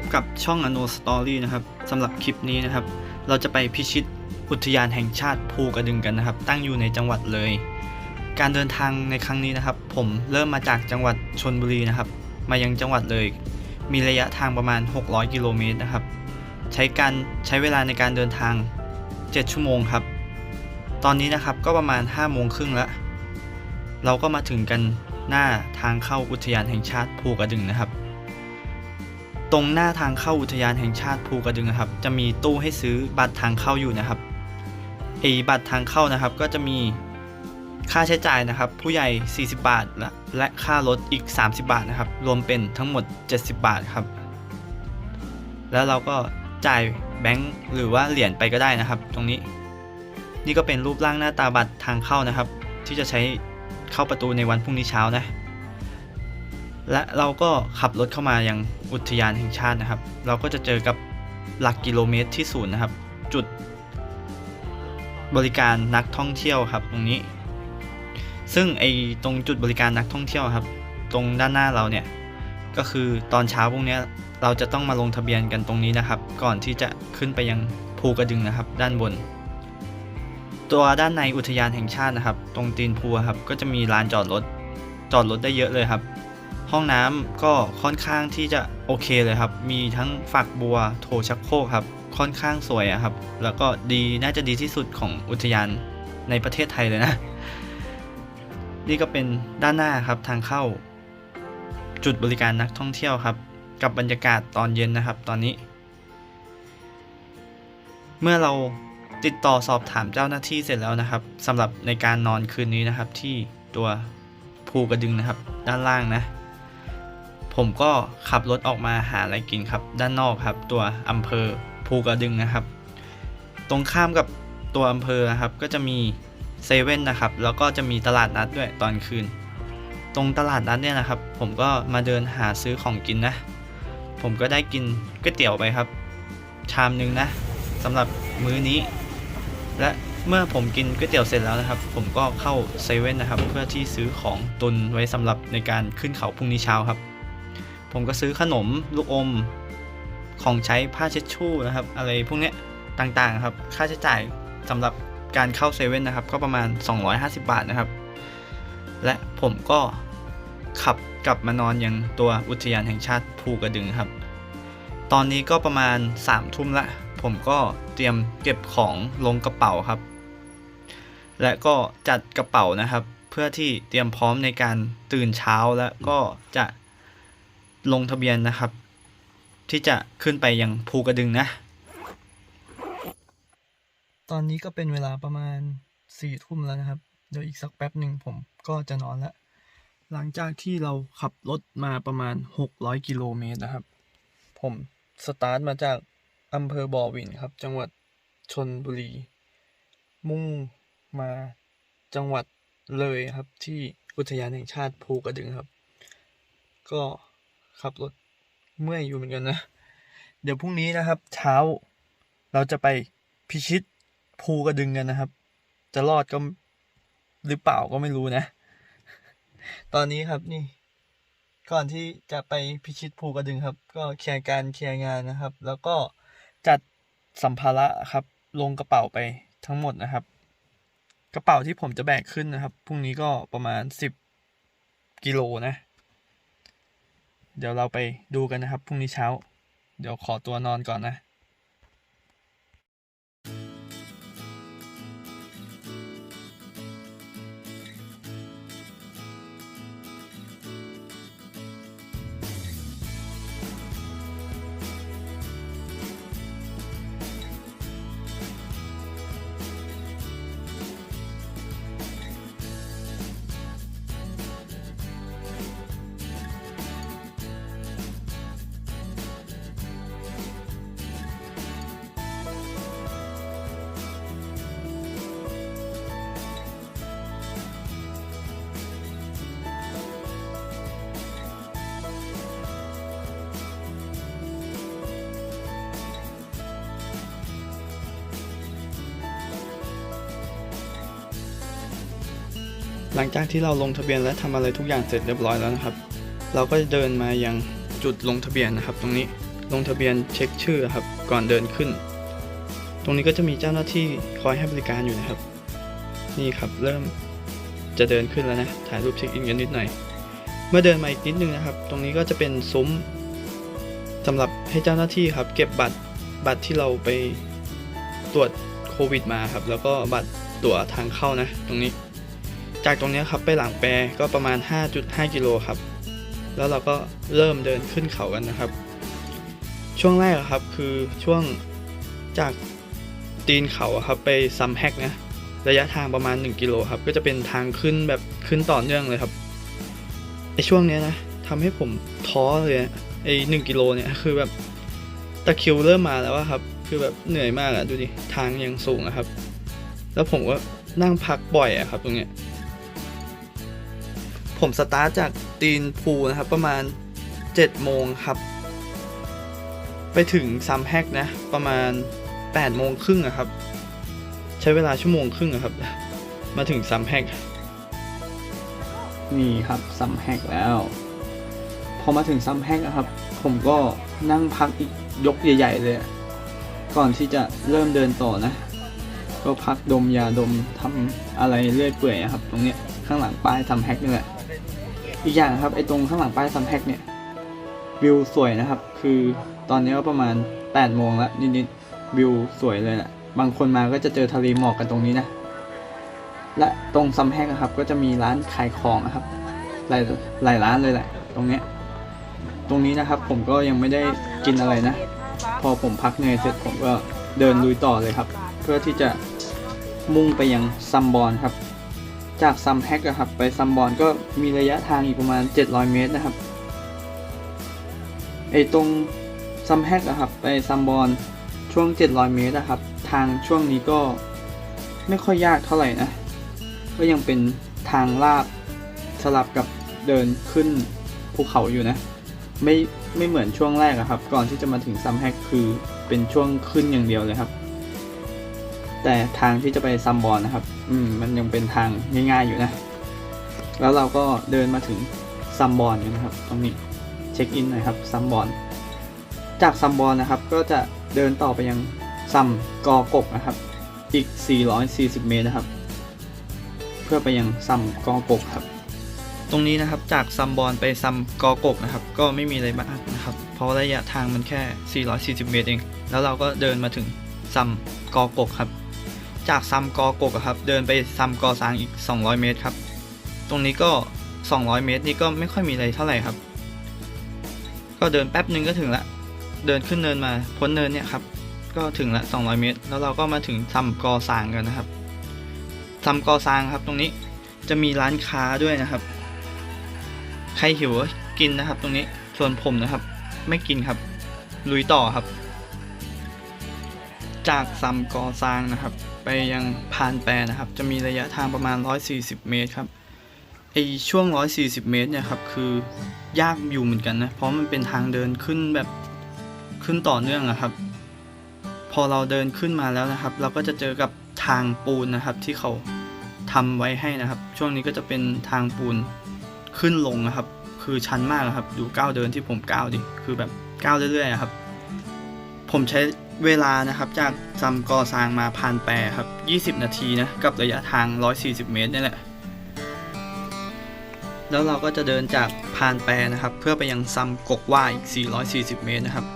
พบกับช่องอโนสตอรี่นะครับสำหรับคลิปนี้นะครับ เราจะไปพิชิตอุทยานแห่งชาติภูกระดึงกันนะครับ ตั้งอยู่ในจังหวัดเลย การเดินทางในครั้งนี้นะครับ ผมเริ่มมาจากจังหวัดชนบุรีนะครับ มายังจังหวัดเลย มีระยะทางประมาณ 600 กิโลเมตรนะครับ ใช้การใช้เวลาในการเดินทาง 7 ชั่วโมงครับ ตอนนี้นะครับก็ประมาณ5โมงครึ่งแล้ว เราก็มาถึงกันหน้าทางเข้าอุทยานแห่งชาติภูกระดึงนะครับ ตรงหน้าทางเข้าอุทยานแห่งชาติภูกระดึงนะครับ จะมีตู้ให้ซื้อบัตรทางเข้าอยู่นะครับไอ้บัตรทางเข้านะครับ ก็จะมีค่าใช้จ่ายนะครับ ผู้ใหญ่ 40 บาทและและค่ารถอีก 30 บาทนะครับ รวมเป็นทั้งหมด 70 บาทครับ แล้วเราก็จ่ายแบงค์หรือว่าเหรียญไปก็ได้นะครับ ตรงนี้ นี่ก็เป็นรูปร่างหน้าตาบัตรทางเข้านะครับ ที่จะใช้เข้าประตูในวันพรุ่งนี้เช้านะ และเราก็ขับรถเข้ามายังอุทยานแห่งชาตินะครับ เราก็จะเจอกับหลักกิโลเมตรที่ศูนย์นะครับ จุด บริการนักท่องเที่ยวครับ ตรงนี้ ซึ่งไอตรงจุดบริการนักท่องเที่ยวครับ ตรงด้านหน้าเราเนี่ยก็คือตอนเช้าพวกนี้เราจะต้องมาลงทะเบียนกันตรงนี้นะครับ ก่อนที่จะขึ้นไปยังภูกระดึงนะครับ ด้านบน ตัวด้านในอุทยานแห่งชาตินะครับ ตรงตีนภูครับก็จะมีลานจอดรถจอดรถได้เยอะเลยครับ ห้องน้ำก็ค่อนข้างที่จะโอเคเลยครับ มีทั้งฝักบัวโถชักโครกครับ ค่อนข้างสวยอะครับ แล้วก็ดีน่าจะดีที่สุดของอุทยานในประเทศไทยเลยนะ นี่ก็เป็นด้านหน้าครับทางเข้า จุดบริการนักท่องเที่ยวครับ กับบรรยากาศตอนเย็นนะครับตอนนี้ เมื่อเราติดต่อสอบถามเจ้าหน้าที่เสร็จแล้วนะครับสำหรับในการนอนคืนนี้นะครับที่ตัวภูกระดึงนะครับ ด้านล่างนะ ผมก็ขับรถออกมาหาอะไรกินครับ ด้านนอกครับ ตัวอำเภอภูกระดึงนะครับ ตรงข้ามกับตัวอำเภอนะครับ ก็จะมีเซเว่นนะครับ แล้วก็จะมีตลาดนัดด้วยตอนคืน ตรงตลาดนัดเนี่ยนะครับ ผมก็มาเดินหาซื้อของกินนะ ผมก็ได้กินก๋วยเตี๋ยวไปครับ ชามหนึ่งนะสำหรับมื้อนี้ และเมื่อผมกินก๋วยเตี๋ยวเสร็จแล้วนะครับ ผมก็เข้าเซเว่นนะครับ เพื่อที่ซื้อของตุนไว้สำหรับในการขึ้นเขาพรุ่งนี้เช้าครับ ผมก็ซื้อขนมลูกอม ของใช้ผ้าเช็ดชู่นะครับ อะไรพวกเนี้ยต่างๆครับ ค่าใช้จ่ายสำหรับการเข้าเซเว่นนะครับ ก็ประมาณ 250 บาทนะครับ และผมก็ขับกลับมานอนอยังตัวอุทยานแห่งชาติภูกระดึงครับ ตอนนี้ก็ประมาณ3ามทุ่มละ ผมก็เตรียมเก็บของลงกระเป๋าครับ และก็จัดกระเป๋านะครับ เพื่อที่เตรียมพร้อมในการตื่นเช้าและก็จะ ลงทะเบียนนะครับ ที่จะขึ้นไปยังภูกระดึงนะ ตอนนี้ก็เป็นเวลาประมาณสี่ทุ่มแล้วนะครับ เดี๋ยวอีกสักแป๊บหนึ่งผมก็จะนอนละหลังจากที่เราขับรถมาประมาณ 600 กิโลเมตรนะครับ ผมสตาร์ทมาจากอำเภอบ่อวินครับ จังหวัดชนบุรี มุ่งมาจังหวัดเลยครับที่อุทยานแห่งชาติภูกระดึงครับ ก็ ขับรถเมื่อยอยู่เหมือนกันนะ เดี๋ยวพรุ่งนี้นะครับ เช้าเราจะไปพิชิตภูกระดึงกันนะครับ จะรอดก็หรือเปล่าก็ไม่รู้นะ ตอนนี้ครับนี่ ก่อนที่จะไปพิชิตภูกระดึงครับ ก็เคลียร์การเคลียร์งานนะครับ แล้วก็จัดสัมภาระครับ ลงกระเป๋าไปทั้งหมดนะครับ กระเป๋าที่ผมจะแบกขึ้นนะครับพรุ่งนี้ก็ประมาณสิบกิโลนะ เดี๋ยวเราไปดูกันนะครับพรุ่งนี้เช้า เดี๋ยวขอตัวนอนก่อนนะ หลังจากที่เราลงทะเบียนและทำอะไรทุกอย่างเสร็จเรียบร้อยแล้วนะครับ เราก็จะเดินมายังจุดลงทะเบียนนะครับ ตรงนี้ลงทะเบียนเช็คชื่อครับ ก่อนเดินขึ้น ตรงนี้ก็จะมีเจ้าหน้าที่คอยให้บริการอยู่นะครับ นี่ครับเริ่มจะเดินขึ้นแล้วนะถ่ายรูปเช็คอินกันนิดหน่อยเมื่อเดินมาอีกนิดนึงนะครับ ตรงนี้ก็จะเป็นซุ้มสำหรับให้เจ้าหน้าที่ครับ เก็บบัตรบัตรที่เราไปตรวจโควิดมาครับ แล้วก็บัตรตั๋วทางเข้านะ ตรงนี้ จากตรงนี้ครับไปหลังแปรก็ประมาณ 5.5 กิโลครับ แล้วเราก็เริ่มเดินขึ้นเขากันนะครับ ช่วงแรกครับคือช่วงจากตีนเขาครับไปซัมแฮกนะระยะทางประมาณ 1 กิโลครับ ก็จะเป็นทางขึ้นแบบขึ้นต่อเนื่องเลยครับไอช่วงเนี้ยนะทำให้ผมท้อเลยอะไอหนึ่งกิโลเนี่ยคือแบบตะคิวเริ่มมาแล้วอะครับ คือแบบเหนื่อยมากอะดูดิทางยังสูงอะครับ แล้วผมก็นั่งพักบ่อยอะครับตรงเนี้ย ผมสตาร์ทจากตีนภูนะครับประมาณ 7 โมงครับ ไปถึงซัมแฮกนะ ประมาณ 8 โมงครึ่งอะครับ ใช้เวลาชั่วโมงครึ่งอะครับ มาถึงซัมแฮกนี่ครับซัมแฮกแล้ว พอมาถึงซัมแฮกนะครับ ผมก็นั่งพักอีกยกใหญ่ ๆ เลย ก่อนที่จะเริ่มเดินต่อนะ ก็พักดมยาดมทำอะไรเรื่อยเปื่อยอะครับ ตรงเนี้ยข้างหลังป้ายซัมแฮกนี่แหละ อีกอย่างครับไอตรงข้างหลังป้ายซัมแฮกเนี่ยวิวสวยนะครับ คือตอนนี้ก็ประมาณ8โมงแล้วนิดๆวิวสวยเลยแหละบางคนมาก็จะเจอทะเลหมอกกันตรงนี้นะและตรงซัมแฮกนะครับ ก็จะมีร้านขายของนะครับ หลายหลายร้านเลยแหละ ตรงเนี้ยตรงนี้นะครับ ผมก็ยังไม่ได้กินอะไรนะ พอผมพักเหนื่อยเสร็จผมก็เดินลุยต่อเลยครับ เพื่อที่จะมุ่งไปยังซัมบอนครับ จากซัมแฮกอะครับ ไปซัมบอนก็มีระยะทางอีกประมาณ 700 เมตรนะครับไอตรงซัมแฮกอะครับไปซัมบอนช่วง 700 เมตรนะครับ ทางช่วงนี้ก็ไม่ค่อยยากเท่าไหร่นะ ก็ยังเป็นทางลาดสลับกับเดินขึ้นภูเขาอยู่นะ ไม่ไม่เหมือนช่วงแรกอะครับ ก่อนที่จะมาถึงซัมแฮกคือเป็นช่วงขึ้นอย่างเดียวเลยครับ แต่ทางที่จะไปซัมบอนนะครับ อืมมันยังเป็นทางง่ายๆอยู่นะ แล้วเราก็เดินมาถึงซัมบอนอยู่นะครับ ตรงนี้เช็คอินหน่อยครับซัมบอนจากซัมบอนนะครับก็จะเดินต่อไปยังซัมกอกกนะครับ อีก 440 เมตรนะครับ เพื่อไปยังซัมกอกกครับ ตรงนี้นะครับจากซัมบอนไปซัมกอกกนะครับ ก็ไม่มีอะไรมากนะครับ เพราะระยะทางมันแค่ 440 เมตรเอง แล้วเราก็เดินมาถึงซัมกอกกครับ จากซัมกอกกครับ เดินไปซัมกอซางอีก 200 เมตรครับ ตรงนี้ก็ 200 เมตรนี่ก็ไม่ค่อยมีอะไรเท่าไหร่ครับ ก็เดินแป๊บนึงก็ถึงละ เดินขึ้นเนินมาพ้นเนินเนี่ยครับ ก็ถึงละ 200 เมตร แล้วเราก็มาถึงซัมกอซางกันนะครับซัมกอซางครับ ตรงนี้จะมีร้านค้าด้วยนะครับ ใครหิวกินนะครับ ตรงนี้ ส่วนผมนะครับ ไม่กินครับ ลุยต่อครับ จากซัมกอซางนะครับ ไปยังพานแปรนะครับ จะมีระยะทางประมาณ 140 เมตรครับไอช่วง 140 เมตรเนี่ยครับคือยากอยู่เหมือนกันนะเพราะมันเป็นทางเดินขึ้นแบบขึ้นต่อเนื่องอะครับ พอเราเดินขึ้นมาแล้วนะครับ เราก็จะเจอกับทางปูนนะครับที่เขาทำไว้ให้นะครับ ช่วงนี้ก็จะเป็นทางปูนขึ้นลงนะครับ คือชันมากอะครับ ดูก้าวเดินที่ผมก้าวดิคือแบบก้าวเรื่อยๆอะครับ ผมใช้ เวลานะครับจากซัมกอซางมาพานแปรครับ 20 นาทีนะ กับระยะทาง 140 เมตรนี่แหละ แล้วเราก็จะเดินจากพานแปรนะครับ เพื่อไปยังซัมกกว่าอีก 440 เมตรนะครับ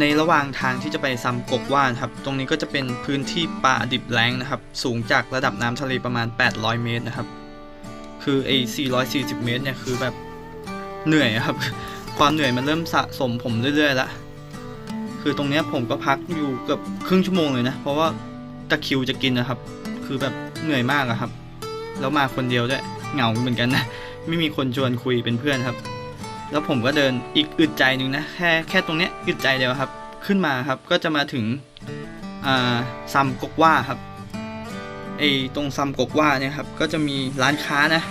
ในระหว่างทางที่จะไปซัมกกว่านครับ ตรงนี้ก็จะเป็นพื้นที่ป่าดิบแล้งนะครับ สูงจากระดับน้ำทะเลประมาณ 800 เมตรนะครับ คือไอ้440 เมตรเนี่ยคือแบบเหนื่อยครับ ความเหนื่อยมันเริ่มสะสมผมเรื่อยๆแล้ว คือตรงเนี้ยผมก็พักอยู่เกือบครึ่งชั่วโมงเลยนะ เพราะว่าตะคิวจะกินนะครับ คือแบบเหนื่อยมากอะครับ แล้วมาคนเดียวด้วยเหงาเหมือนกันนะ ไม่มีคนชวนคุยเป็นเพื่อนครับ แล้วผมก็เดินอีกอึดใจหนึ่งนะ แค่แค่ตรงเนี้ยอึดใจเดียวครับ ขึ้นมาครับ ก็จะมาถึงซัมกกว่าครับ ไอตรงซัมกกว่าเนี่ยครับ ก็จะมีร้านค้านะ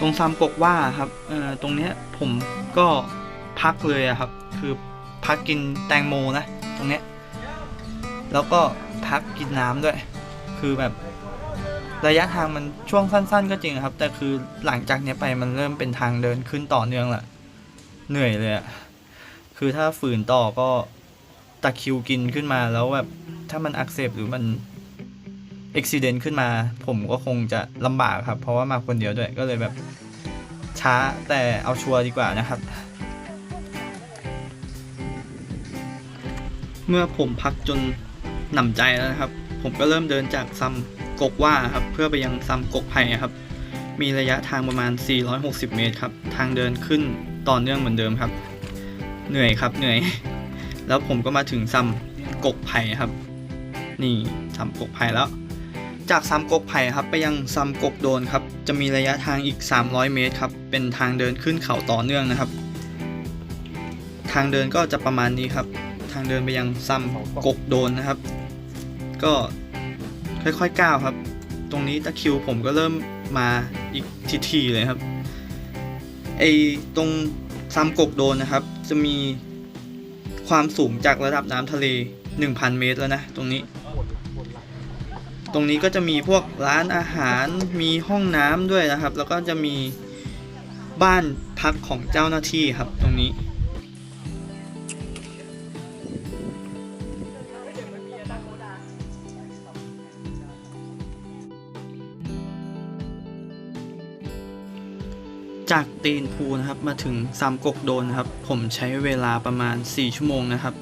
ตรงซัมกกว่าครับเออตรงเนี้ยผมก็พักเลยอะครับ คือ พักกินแตงโมนะ ตรงเนี้ย แล้วก็พักกินน้ำด้วย คือแบบระยะทางมันช่วงสั้น ๆ ก็จริงครับ แต่คือหลังจากเนี้ยไปมันเริ่มเป็นทางเดินขึ้นต่อเนื่องละเหนื่อยเลยอะคือถ้าฝืนต่อก็ตะคิวกินขึ้นมาแล้วแบบถ้ามันอักเสบหรือมันอุบิเหตุขึ้นมา ผมก็คงจะลำบากครับ เพราะว่ามาคนเดียวด้วยก็เลยแบบช้าแต่เอาชัวร์ดีกว่านะครับ เมื่อผมพักจนหนำใจแล้วนะครับ ผมก็เริ่มเดินจากซัมกกว่าครับ เพื่อไปยังซัมกกไผ่ครับ มีระยะทางประมาณ 460 เมตรครับ ทางเดินขึ้นต่อเนื่องเหมือนเดิมครับ เหนื่อยครับเหนื่อย แล้วผมก็มาถึงซัมกกไผ่ครับ นี่ซัมกกไผ่แล้ว จากซัมกกไผ่ครับ ไปยังซัมกกโดนครับ จะมีระยะทางอีก 300 เมตรครับ เป็นทางเดินขึ้นเขาต่อเนื่องนะครับ ทางเดินก็จะประมาณนี้ครับ ทางเดินไปยังซัมกกโดนนะครับ ก็ค่อยๆก้าวครับ ตรงนี้ตะคิวผมก็เริ่มมาอีกทีๆเลยครับไอตรงซัมกกโดนนะครับ จะมีความสูงจากระดับน้ำทะเล 1,000 เมตรแล้วนะตรงนี้ ตรงนี้ก็จะมีพวกร้านอาหารมีห้องน้ำด้วยนะครับ แล้วก็จะมีบ้านพักของเจ้าหน้าที่ครับตรงนี้ จากตีนภูนะครับมาถึงซามกกโดนนะครับ ผมใช้เวลาประมาณ 4 ชั่วโมงนะครับ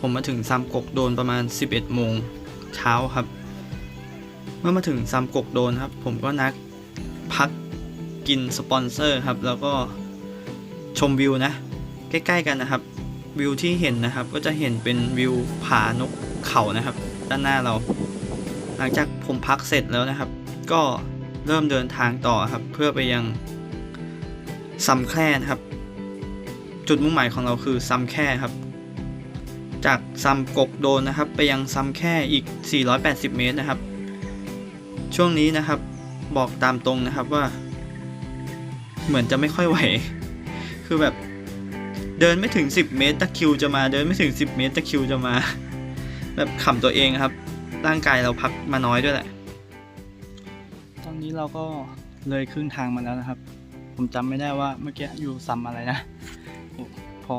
ผมมาถึงซามกกโดนประมาณ 11 โมงเช้าครับ เมื่อมาถึงซามกกโดนครับ ผมก็นักพักกินสปอนเซอร์ครับ แล้วก็ชมวิวนะ ใกล้ๆกันนะครับ วิวที่เห็นนะครับ ก็จะเห็นเป็นวิวผานกเขานะครับ ด้านหน้าเรา หลังจากผมพักเสร็จแล้วนะครับ ก็เริ่มเดินทางต่อครับ เพื่อไปยัง ซัมแค่นะครับ จุดมุ่งหมายของเราคือซัมแค่ครับ จากซัมกกโดนนะครับ ไปยังซัมแค่อีก 480 เมตรนะครับ ช่วงนี้นะครับบอกตามตรงนะครับว่า เหมือนจะไม่ค่อยไหว คือแบบเดินไม่ถึง 10 เมตรตะคิวจะมาเดินไม่ถึง 10 เมตรตะคิวจะมา แบบขำตัวเองครับ ร่างกายเราพักมาน้อยด้วยแหละ ตอนนี้เราก็เลยครึ่งทางมาแล้วนะครับ ผมจำไม่ได้ว่าเมื่อกี้อยู่ซัมอะไรนะ พอ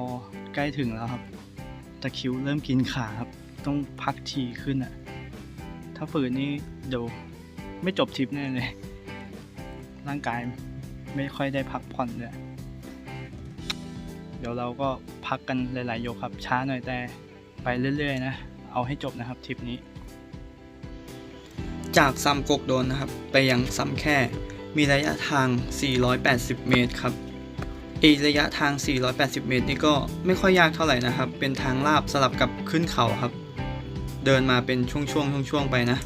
ใกล้ถึงแล้วครับ ตะคิวเริ่มกินขาครับ ต้องพักทีขึ้นอะถ้าฝืนนี่เดี๋ยวไม่จบทริปแน่เลย ร่างกายไม่ค่อยได้พักผ่อนเลยเดี๋ยวเราก็พักกันหลายๆยกครับ ช้าหน่อยแต่ไปเรื่อยๆนะ เอาให้จบนะครับทริปนี้ จากซัมกกโดนนะครับ ไปยังซัมแค่ มีระยะทาง 480 เมตรครับอีระยะทาง 480 เมตร นี่ก็ไม่ค่อยยากเท่าไหร่นะครับ เป็นทางลาบสลับกับขึ้นเขาครับ เดินมาเป็นช่วงๆช่วงๆไปนะ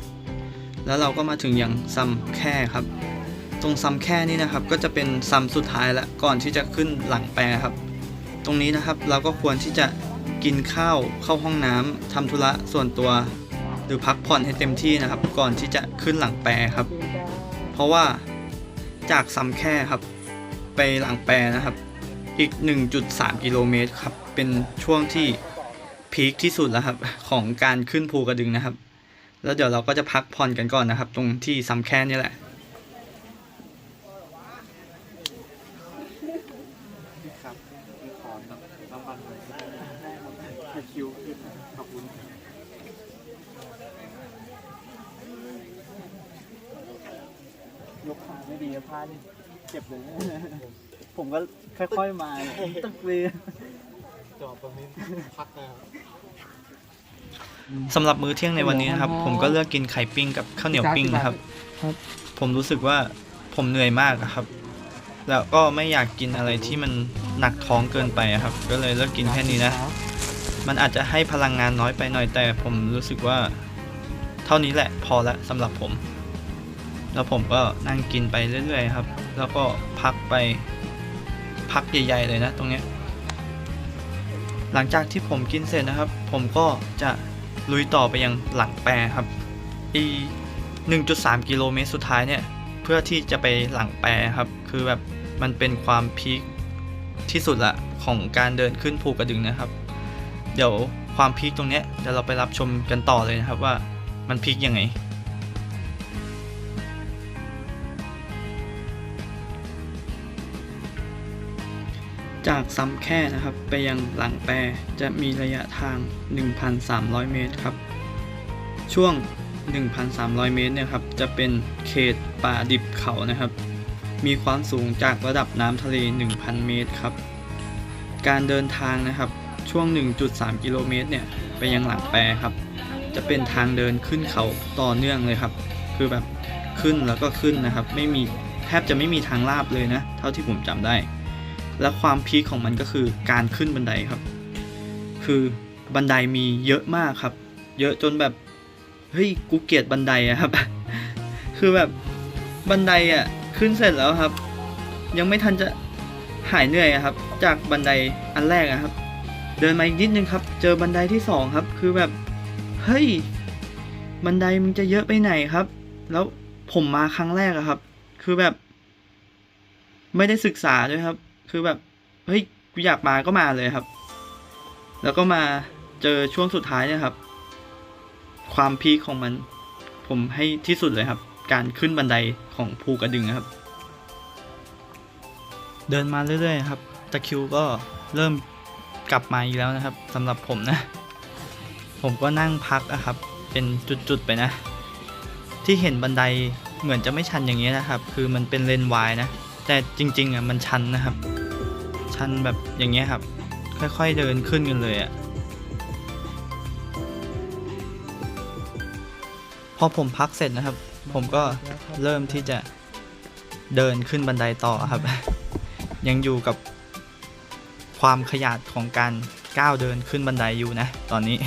แล้วเราก็มาถึงอย่างซัมแค่ครับ ตรงซัมแค่นี่นะครับ ก็จะเป็นซัมสุดท้ายละก่อนที่จะขึ้นหลังแปรครับ ตรงนี้นะครับเราก็ควรที่จะกินข้าวเข้าห้องน้ำทำธุระส่วนตัว หรือพักผ่อนให้เต็มที่นะครับ ก่อนที่จะขึ้นหลังแปรครับ เพราะว่า จากซัมแค่ครับ ไปหลังแปรนะครับ อีก 1.3 กิโลเมตรครับ เป็นช่วงที่พีคที่สุดแล้วครับ ของการขึ้นภูกระดึงนะครับ แล้วเดี๋ยวเราก็จะพักผ่อนกันก่อนนะครับ ตรงที่ซัมแค่นี่แหละ ครับขอน้ำมันเลยคิวขอบคุณ ยกขาไม่ดีพลาดเจ็บเลย ผมก็ค่อยๆมาตึกเลยจอดตรงนี้พักนะครับสำหรับมื้อเที่ยงในวันนี้นะครับ ผมก็เลือกกินไข่ปิ้งกับข้าวเหนียวปิ้งนะครับครับผมรู้สึกว่าผมเหนื่อยมากอะครับ แล้วก็ไม่อยากกินอะไรที่มันหนักท้องเกินไปอะครับ ก็เลยเลือกกินแค่นี้นะ มันอาจจะให้พลังงานน้อยไปหน่อยแต่ผมรู้สึกว่า เท่านี้แหละพอละสำหรับผม แล้วผมก็นั่งกินไปเรื่อยๆครับ แล้วก็พักไปพักใหญ่ๆเลยนะตรงเนี้ยหลังจากที่ผมกินเสร็จนะครับ ผมก็จะลุยต่อไปยังหลังแปรครับอี1.3 กิโลเมตรสุดท้ายเนี่ยเพื่อที่จะไปหลังแปรครับ คือแบบมันเป็นความพีคที่สุดละของการเดินขึ้นภูกระดึงนะครับ เดี๋ยวความพีคตรงเนี้ยเดี๋ยวเราไปรับชมกันต่อเลยนะครับว่ามันพีคยังไง จากซ้ำแค่นะครับไปยังหลังแปรจะมีระยะทาง 1,300 เมตรครับ ช่วง 1,300 เมตรเนี่ยครับจะเป็นเขตป่าดิบเขานะครับ มีความสูงจากระดับน้ำทะเล 1,000 เมตรครับ การเดินทางนะครับช่วง 1.3 กิโลเมตรเนี่ยไปยังหลังแปรครับ จะเป็นทางเดินขึ้นเขาต่อเนื่องเลยครับ คือแบบขึ้นแล้วก็ขึ้นนะครับ ไม่มีแทบจะไม่มีทางลาบเลยนะ เท่าที่ผมจำได้ และความพีคของมันก็คือการขึ้นบันไดครับ คือบันไดมีเยอะมากครับ เยอะจนแบบเฮ้ยกูเกลียดบันไดอะครับ คือแบบบันไดอะขึ้นเสร็จแล้วครับ ยังไม่ทันจะหายเหนื่อยอะครับ จากบันไดอันแรกอะครับ เดินมาอีกนิดนึงครับ เจอบันไดที่สองครับ คือแบบเฮ้ยบันไดมึงจะเยอะไปไหนครับ แล้วผมมาครั้งแรกอะครับ คือแบบ ไม่ได้ศึกษาด้วยครับ คือแบบเฮ้ยกูอยากมาก็มาเลยครับ แล้วก็มาเจอช่วงสุดท้ายเนี่ยครับ ความพีคของมัน ผมให้ที่สุดเลยครับ การขึ้นบันไดของภูกระดึงครับ เดินมาเรื่อยๆครับตะคิวก็เริ่มกลับมาอีกแล้วนะครับสำหรับผมนะ ผมก็นั่งพักอะครับ เป็นจุดๆไปนะ ที่เห็นบันไดเหมือนจะไม่ชันอย่างนี้ยนะครับ คือมันเป็นเลนวายนะ แต่จริงๆอะมันชันนะครับ ชันแบบอย่างเงี้ยครับ ค่อยๆเดินขึ้นกันเลยอะพอผมพักเสร็จนะครับ ผมก็เริ่มที่จะเดินขึ้นบันไดต่อครับ ยังอยู่กับความขยาดของการก้าวเดินขึ้นบันไดอยู่นะ ตอนนี้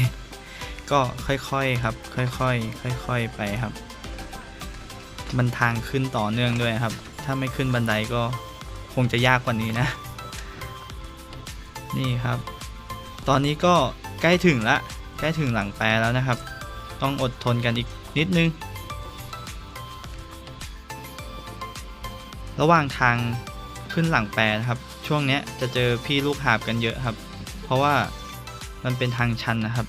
ก็ค่อยๆครับ ค่อยๆค่อยๆไปครับ มันทางขึ้นต่อเนื่องด้วยครับ ถ้าไม่ขึ้นบันไดก็คงจะยากกว่านี้นะ นี่ครับ ตอนนี้ก็ใกล้ถึงละใกล้ถึงหลังแปรแล้วนะครับ ต้องอดทนกันอีกนิดนึง ระหว่างทางขึ้นหลังแปรนะครับ ช่วงเนี้ยจะเจอพี่ลูกหาบกันเยอะครับ เพราะว่ามันเป็นทางชันนะครับ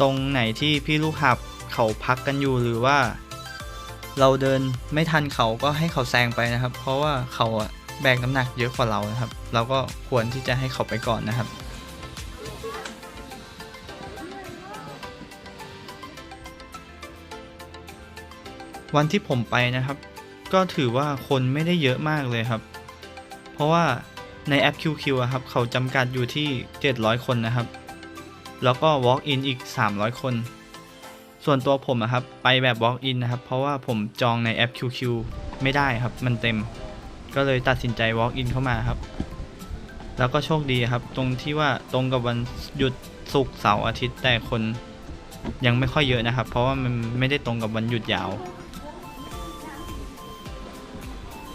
ตรงไหนที่พี่ลูกหาบเขาพักกันอยู่หรือว่า เราเดินไม่ทันเขาก็ให้เขาแซงไปนะครับ เพราะว่าเขาอะ แบกน้ำหนักเยอะกว่าเรานะครับ เราก็ควรที่จะให้เขาไปก่อนนะครับ วันที่ผมไปนะครับ ก็ถือว่าคนไม่ได้เยอะมากเลยครับ เพราะว่าในแอป QQ อะครับเขาจำกัดอยู่ที่ 700 คนนะครับ แล้วก็ Walk in อีก 300 คน ส่วนตัวผมอะครับ ไปแบบ Walk in นะครับ เพราะว่าผมจองในแอป QQ ไม่ได้ครับ มันเต็ม ก็เลยตัดสินใจ Walk in เข้ามาครับ แล้วก็โชคดีครับ ตรงที่ว่าตรงกับวันหยุดศุกร์เสาร์อาทิตย์แต่คนยังไม่ค่อยเยอะนะครับ เพราะว่ามันไม่ได้ตรงกับวันหยุดยาว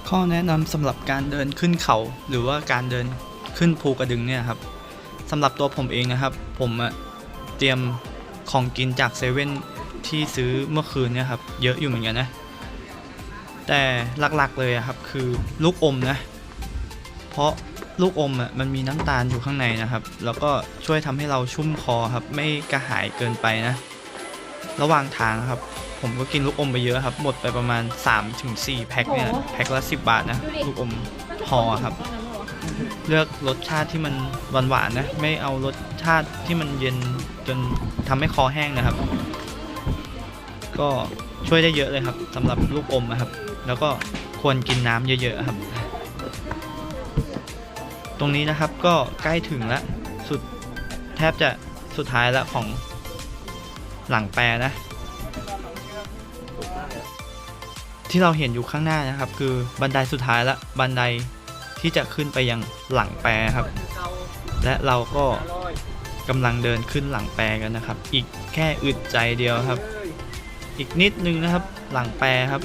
ข้อแนะนำสำหรับการเดินขึ้นเขา หรือว่าการเดินขึ้นภูกระดึงเนี่ยครับสำหรับตัวผมเองนะครับ ผมเตรียมของกินจากเซเว่นที่ซื้อเมื่อคืนเนี่ยครับ เยอะอยู่เหมือนกันนะ แต่หลักๆเลยอะครับคือลูกอมนะ เพราะลูกอมอะมันมีน้ำตาลอยู่ข้างในนะครับ แล้วก็ช่วยทำให้เราชุ่มคอครับ ไม่กระหายเกินไปนะ ระหว่างทางครับ ผมก็กินลูกอมไปเยอะครับ หมดไปประมาณ 3-4 แพ็คเนี่ยแพ็คละ 10 บาทนะ ลูกอมห่อครับ เลือกรสชาติที่มันหวานๆนะ ไม่เอารสชาติที่มันเย็นจนทำให้คอแห้งนะครับ ก็ช่วยได้เยอะเลยครับสำหรับลูกอมนะครับ แล้วก็ควรกินน้ำเยอะๆครับ ตรงนี้นะครับก็ใกล้ถึงแล้วสุดแทบจะสุดท้ายแล้วของหลังแปรนะ ที่เราเห็นอยู่ข้างหน้านะครับ คือบันไดสุดท้ายละบันไดที่จะขึ้นไปยังหลังแปรครับ และเราก็กำลังเดินขึ้นหลังแปรกันนะครับ อีกแค่อึดใจเดียวครับ อีกนิดนึงนะครับ หลังแปรครับ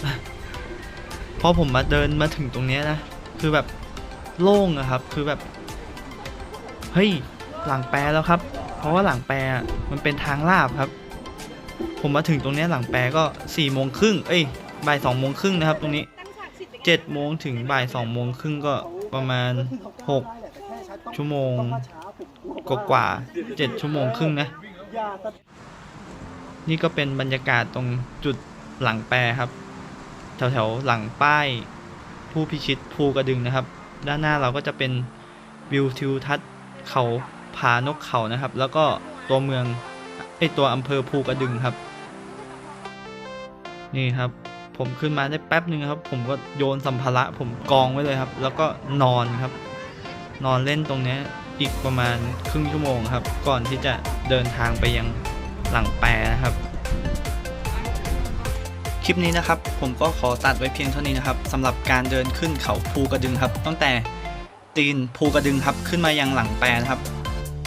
พอผมมาเดินมาถึงตรงนี้นะ คือแบบโล่งอะครับ คือแบบ เฮ้ย หลังแปรแล้วครับ เพราะว่าหลังแปรมันเป็นทางลาบครับ ผมมาถึงตรงนี้หลังแปรก็สี่โมงครึ่งเอ้ย บ่ายสองโมงครึ่งนะครับ ตรงนี้เจ็ดโมงถึงบ่ายสองโมงครึ่งก็ประมาณหกชั่วโมงกว่าเจ็ดชั่วโมงครึ่งนะ นี่ก็เป็นบรรยากาศตรงจุดหลังแปรครับ แถวๆหลังป้ายผู้พิชิตภูกระดึงนะครับ ด้านหน้าเราก็จะเป็นวิวทิวทัศน์เขาผานกเขานะครับ แล้วก็ตัวเมืองไอตัวอำเภอภูกระดึงครับ นี่ครับ ผมขึ้นมาได้แป๊บหนึ่งครับ ผมก็โยนสัมภาระผมกองไว้เลยครับ แล้วก็นอนครับ นอนเล่นตรงนี้อีกประมาณครึ่งชั่วโมงครับ ก่อนที่จะเดินทางไปยังหลังแปรนะครับ คลิปนี้นะครับผมก็ขอตัดไว้เพียงเท่านี้นะครับสำหรับการเดินขึ้นเขาภูกระดึงครับตั้งแต่ตีนภูกระดึงครับขึ้นมายังหลังแปรนะครับ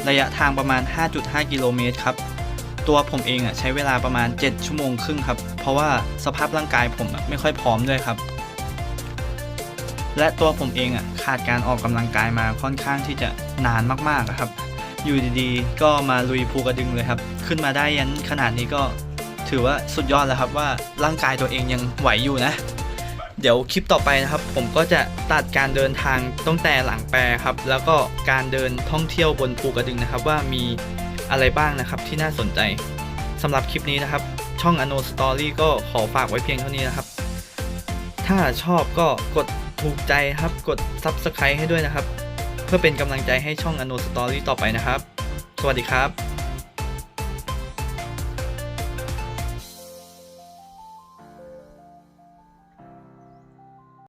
ระยะทางประมาณ 5.5 กิโลเมตรครับตัวผมเองอะใช้เวลาประมาณ 7 ชั่วโมงครึ่งครับ เพราะว่าสภาพร่างกายผมอะไม่ค่อยพร้อมด้วยครับ และตัวผมเองอะขาดการออกกำลังกายมาค่อนข้างที่จะนานมากๆอะครับ อยู่ดีๆ ก็มาลุยภูกระดึงเลยครับ ขึ้นมาได้ยันขนาดนี้ก็ ถือว่าสุดยอดแล้วครับว่าร่างกายตัวเองยังไหวอยู่นะ เดี๋ยวคลิปต่อไปนะครับ ผมก็จะตัดการเดินทางตั้งแต่หลังแปรครับ แล้วก็การเดินท่องเที่ยวบนภูกระดึงนะครับ ว่ามีอะไรบ้างนะครับที่น่าสนใจสำหรับคลิปนี้นะครับ ช่อง Ano Story ก็ขอฝากไว้เพียงเท่านี้นะครับ ถ้าชอบก็กดถูกใจครับกด Subscribe ให้ด้วยนะครับ เพื่อเป็นกำลังใจให้ช่อง Ano Story ต่อไปนะครับ สวัสดีครับ